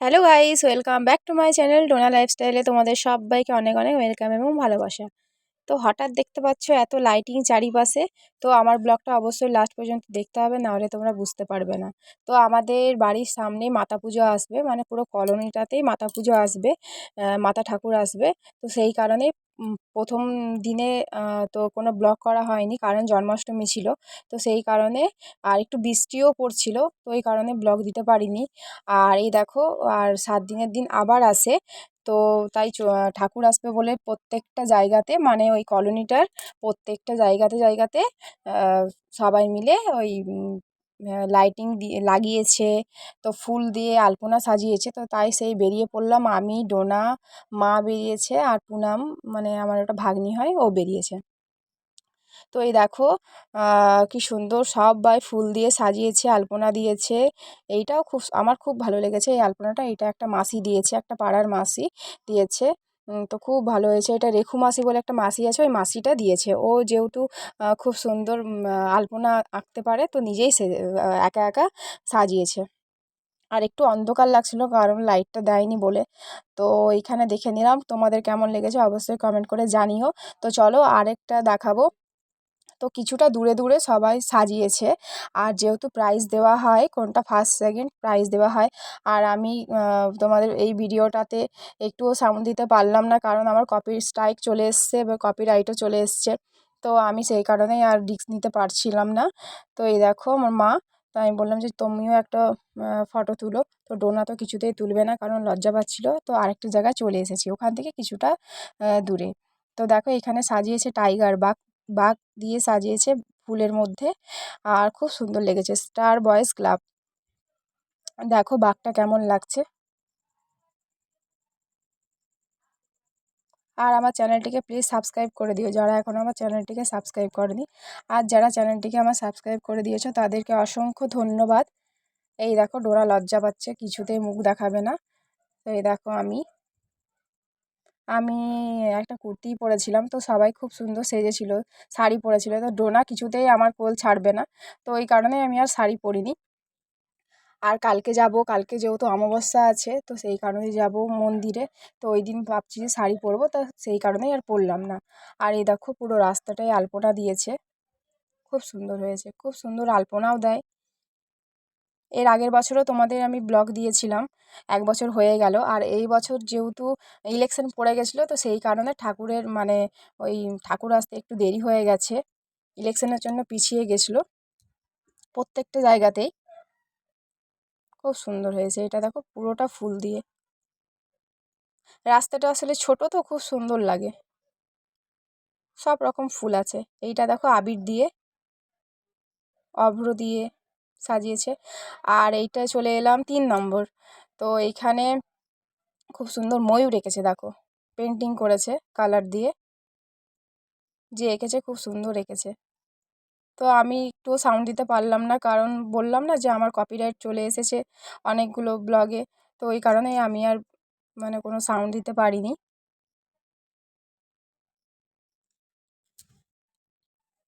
Hello guys welcome back to my channel Dona লাইফস্টাইলে তোমাদের সবাইকে অনেক অনেক ওয়েলকাম এবং ভালোবাসা। তো হঠাৎ দেখতে পাচ্ছ, এত লাইটিং চারিপাশে। তো আমার ব্লগটা অবশ্যই লাস্ট পর্যন্ত দেখতে হবে নাহলে তোমরা বুঝতে পারবে না। তো আমাদের বাড়ির সামনে মাতা পুজো আসবে মানে পুরো কলোনিটাতেই মাতা পুজো আসবে মাতা ঠাকুর আসবে। তো সেই কারণেই প্রথম দিনে তো কোনো ব্লগ করা হয়নি, কারণ জন্মাষ্টমী ছিল। তো সেই কারণে আর একটু বৃষ্টিও পড়ছিল, তো এই কারণে ব্লগ দিতে পারিনি। আর এই দেখো, আর সাত দিনের দিন আবার আসে, তো তাই ঠাকুর আসবে বলে প্রত্যেকটা জায়গাতে মানে ওই কলোনিটার প্রত্যেকটা জায়গাতে জায়গাতে সবাই মিলে ওই লাইটিং দিয়ে লাগিয়েছে, তো ফুল দিয়ে আলপনা সাজিয়েছে, তো তাই সেই বেরিয়ে পড়লাম। আমি, ডোনা, মা বেরিয়েছে আর পুনাম মানে আমার একটা ভাগ্নি হয়, ও বেরিয়েছে। তো এই দেখো কি সুন্দর সবাই ফুল দিয়ে সাজিয়েছে, আলপনা দিয়েছে। এইটাও খুব, আমার খুব ভালো লেগেছে এই আলপনাটা। এটা একটা মাসি দিয়েছে, একটা পাড়ার মাসি দিয়েছে। তো খুব ভালো হয়েছে। এটা রেখু মাসি বলে একটা মাসি আছে, ওই মাসিটা দিয়েছে। ও যেহেতু খুব সুন্দর আলপনা আঁকতে পারে, তো নিজেই সে একা একা সাজিয়েছে। আর একটু অন্ধকার লাগছিল, কারণ লাইটটা দেয়নি বলে। তো এইখানে দেখে নিলাম, তোমাদের কেমন লেগেছে অবশ্যই কমেন্ট করে জানিও। তো চলো আরেকটা দেখাবো। তো কিছুটা দূরে দূরে সবাই সাজিয়েছে। আর যেহেতু প্রাইজ দেওয়া হয়, কোনটা ফার্স্ট সেকেন্ড প্রাইজ দেওয়া হয়, আর আমি তোমাদের এই ভিডিওটাতে একটুও সাউন্ড দিতে পারলাম না, কারণ আমার কপি স্ট্রাইক চলে এসছে, এবার কপিরাইটও চলে এসছে। তো আমি সেই কারণেই আর রিস্ক নিতে পারছিলাম না। তো এই দেখো আমার মা, তো আমি বললাম যে, তুমিও একটা ফটো তুলো। তো ডোনা তো কিছুতেই তুলবে না, কারণ লজ্জা পাচ্ছিলো। তো আরেকটা জায়গায় চলে এসেছি, ওখান থেকে কিছুটা দূরে। তো দেখো এখানে সাজিয়েছে টাইগার বাঘ। বাঘ দিয়ে সাজিয়েছে ফুলের মধ্যে। আর খুব সুন্দর লেগেছে। Star boys club. দেখো বাঘটা কেমন লাগছে। আর আমার চ্যানেলটিকে প্লিজ সাবস্ক্রাইব করে দিও। যারা এখনও আমার চ্যানেলটিকে সাবস্ক্রাইব করেনি। আর যারা চ্যানেলটিকে আমার সাবস্ক্রাইব করে দিয়েছ, তাদেরকে অসংখ্য ধন্যবাদ। এই দেখো ডোরা লজ্জা পাচ্ছে, কিছুতেই মুখ দেখাবে না। তো এই দেখো আমি। আমি একটা কুর্তি পরেছিলাম। তো সবাই খুব সুন্দর সেজেছিল, শাড়ি পরেছিল। তো ডোনা কিছুতেই আমার কোল ছাড়বে না। তো ওই কারণেই আমি আর শাড়ি পরিনি। আর কালকে যাব, কালকে যেহেতু অমাবস্যা আছে, তো সেই কারণেই যাব মন্দিরে। তো ওই দিন ভাবছি যে শাড়ি পরবো, তো সেই কারণেই আর পরলাম না। আর এই দেখো পুরো রাস্তাটায় আলপনা দিয়েছে। খুব সুন্দর হয়েছে, খুব সুন্দর আলপনাও দেয়। এর আগের বছরও তোমাদের আমি ব্লগ দিয়েছিলাম, এক বছর হয়ে গেল। আর এই বছর যেহেতু ইলেকশন পড়ে গেছিল, তো সেই কারণে ঠাকুরের মানে ওই ঠাকুর আসতে একটু দেরি হয়ে গেছে। ইলেকশনের জন্য পিছিয়ে গেছিল প্রত্যেকটা জায়গাতেই। খুব সুন্দর হয়েছে, এটা দেখো পুরোটা ফুল দিয়ে। রাস্তাটা আসলে ছোট তো, খুব সুন্দর লাগে। সব রকম ফুল আছে। এইটা দেখো আবির দিয়ে, অভ্র দিয়ে সাজিয়েছে। আর এইটায় চলে এলাম তিন নম্বর। তো এইখানে খুব সুন্দর ময়ূর এঁকেছে, দেখো। পেন্টিং করেছে কালার দিয়ে। যে এঁকেছে খুব সুন্দর এঁকেছে। তো আমি একটুও সাউন্ড দিতে পারলাম না, কারণ বললাম না যে আমার কপিরাইট চলে এসেছে অনেকগুলো ব্লগে তো ওই কারণেই আমি আর মানে কোনো সাউন্ড দিতে পারিনি।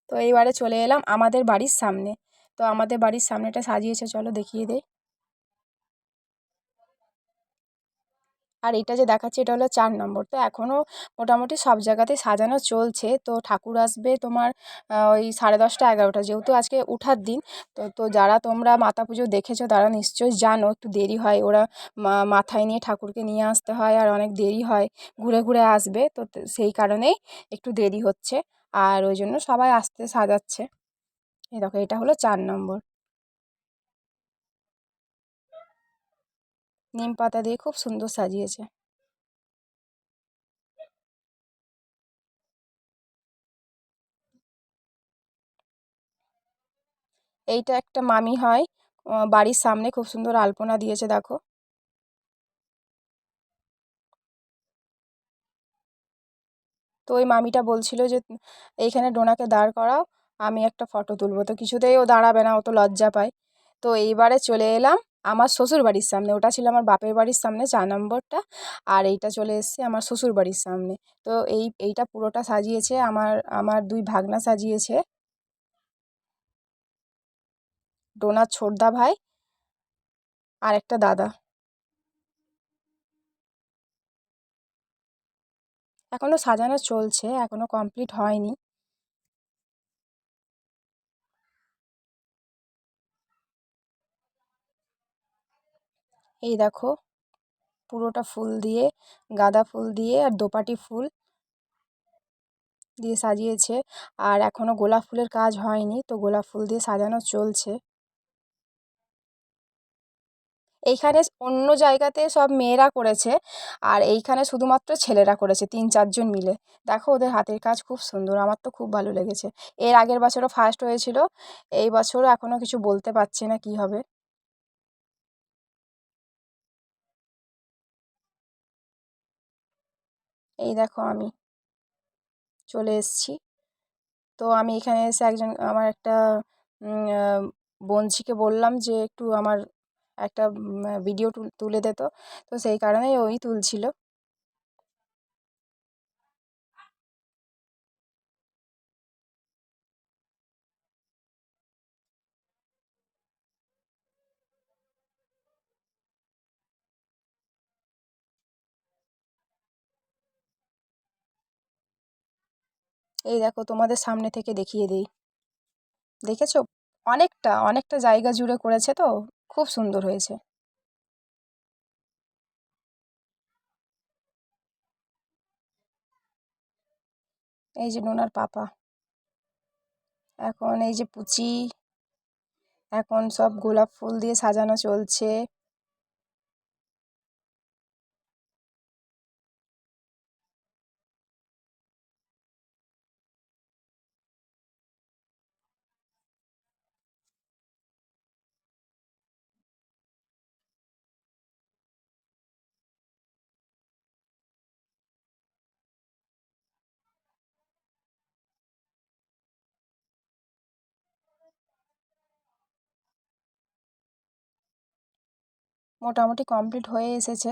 তো এইবারে চলে এলাম আমাদের বাড়ির সামনে। তো আমাদের বাড়ির সামনেটা সাজিয়েছে, চলো দেখিয়ে দেই। আর এটা যে দেখাচ্ছে, এটা হলো চার নম্বর। তো এখনও মোটামুটি সব জায়গাতে সাজানো চলছে। তো ঠাকুর আসবে তোমার ওই সাড়ে দশটা, এগারোটা, যেহেতু আজকে উঠার দিন। তো তো যারা তোমরা মাতা পুজো দেখেছ, তারা নিশ্চয়ই জানো, একটু দেরি হয়। ওরা মাথায় নিয়ে ঠাকুরকে নিয়ে আসতে হয়, আর অনেক দেরি হয়, ঘুরে ঘুরে আসবে। তো সেই কারণেই একটু দেরি হচ্ছে। আর ওই জন্য সবাই আসতে সাজাচ্ছে। এই দেখো, এটা হলো চার নম্বর। নিম পাতা দিয়ে খুব সুন্দর সাজিয়েছে। এইটা একটা মামি হয় বাড়ির সামনে খুব সুন্দর আলপনা দিয়েছে, দেখো। তো ওই মামিটা বলছিল যে, এইখানে ডোনাকে দাঁড় করাও আমি একটা ফটো তুলবো। তো কিছুতেই ও দাঁড়াবে না, ও তো লজ্জা পায়। তো এইবারে চলে এলাম আমার শ্বশুর বাড়ির সামনে। ওটা ছিল আমার বাপের বাড়ির সামনে, চার নম্বরটা। আর এইটা চলে এসছে আমার শ্বশুর বাড়ির সামনে। তো এই, এইটা পুরোটা সাজিয়েছে আমার আমার দুই ভাগনা সাজিয়েছে। ডোনার ছোটদা ভাই আর একটা দাদা। এখনও সাজানো চলছে এখনও কমপ্লিট হয়নি। এই দেখো, পুরোটা ফুল দিয়ে, গাঁদা ফুল দিয়ে আর দোপাটি ফুল দিয়ে সাজিয়েছে। আর এখনও গোলাপ ফুলের কাজ হয়নি, তো গোলাপ ফুল দিয়ে সাজানো চলছে। এইখানে অন্য জায়গাতে সব মেয়েরা করেছে, আর এইখানে শুধুমাত্র ছেলেরা করেছে, তিন চারজন মিলে। দেখো, ওদের হাতের কাজ খুব সুন্দর, আমার তো খুব ভালো লেগেছে। এর আগের বছরও ফার্স্ট হয়েছিল, এই বছরও এখনও কিছু বলতে পারছি না কি হবে। এই দেখো আমি চলে এসছি। তো আমি এখানে এসে একজন, আমার একটা বোনঝিকে বললাম যে একটু আমার একটা ভিডিও তুলে দে তো। তো সেই কারণেই ওই তুলছিল। এই দেখো তোমাদের সামনে থেকে দেখিয়ে দিই। দেখেছ? অনেকটা অনেকটা জায়গা জুড়ে করেছে তো? খুব সুন্দর হয়েছে। এই যে নোনার পাপা। এখন এই যে পুচি। এখন সব গোলাপ ফুল দিয়ে সাজানো চলছে। মোটামুটি কমপ্লিট হয়ে এসেছে।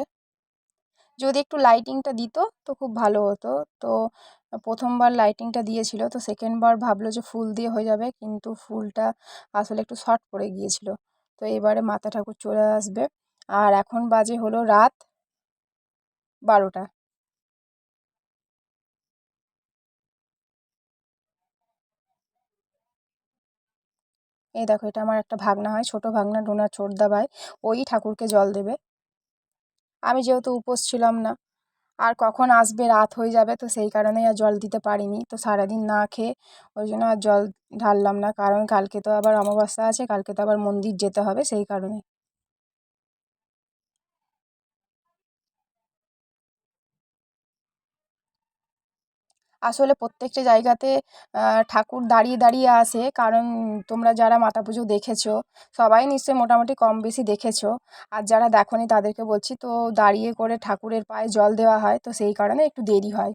যদি একটু লাইটিংটা দিত, তো খুব ভালো হতো। তো প্রথমবার লাইটিংটা দিয়েছিল, তো সেকেন্ডবার ভাবলো যে ফুল দিয়ে হয়ে যাবে, কিন্তু ফুলটা আসলে একটু শর্ট পড়ে গিয়েছিল। তো এবারে মাতা ঠাকুর চলে আসবে। আর এখন বাজে হলো রাত বারোটা। এই দেখো, এটা আমার একটা ভাগনা হয়, ছোট ভাগনা ডোনা ছোটদা ভাই, ওই ঠাকুরকে জল দেবে। আমি যেহেতু উপোস ছিলাম না, আর কখন আসবে রাত হয়ে যাবে, তো সেই কারণেই আর জল দিতে পারিনি। তো সারাদিন না খেয়ে ওই জন্য আর জল ঢাললাম না, কারণ কালকে তো আবার অমাবস্যা আছে, কালকে তো আবার মন্দির যেতে হবে, সেই কারণে। আসলে প্রত্যেকটা জায়গাতে ঠাকুর দাঁড়িয়ে দাঁড়িয়ে আসে কারণ তোমরা যারা মাতা পুজো দেখেছ, সবাই নিশ্চয়ই মোটামুটি কম বেশি দেখেছ। আর যারা দেখোনি তাদেরকে বলছি, তো দাঁড়িয়ে করে ঠাকুরের পায়ে জল দেওয়া হয়, তো সেই কারণে একটু দেরি হয়।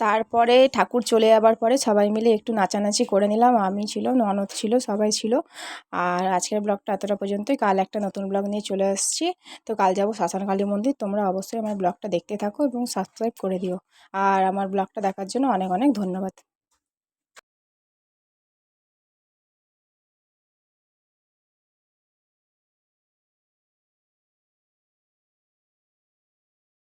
তারপরে ঠাকুর চলে যাবার পরে সবাই মিলে একটু নাচানাচি করে নিলাম। আমি ছিল, ননদ ছিল, সবাই ছিল। আর আজকের ব্লগটা এতটা পর্যন্তই। কাল একটা নতুন ব্লগ নিয়ে চলে আসছি। তো কাল যাব শ্মশানকালী মন্দির। তোমরা অবশ্যই আমার ব্লগটা দেখতে থাকো এবং সাবস্ক্রাইব করে দিও। আর আমার ব্লগটা দেখার জন্য অনেক অনেক ধন্যবাদ।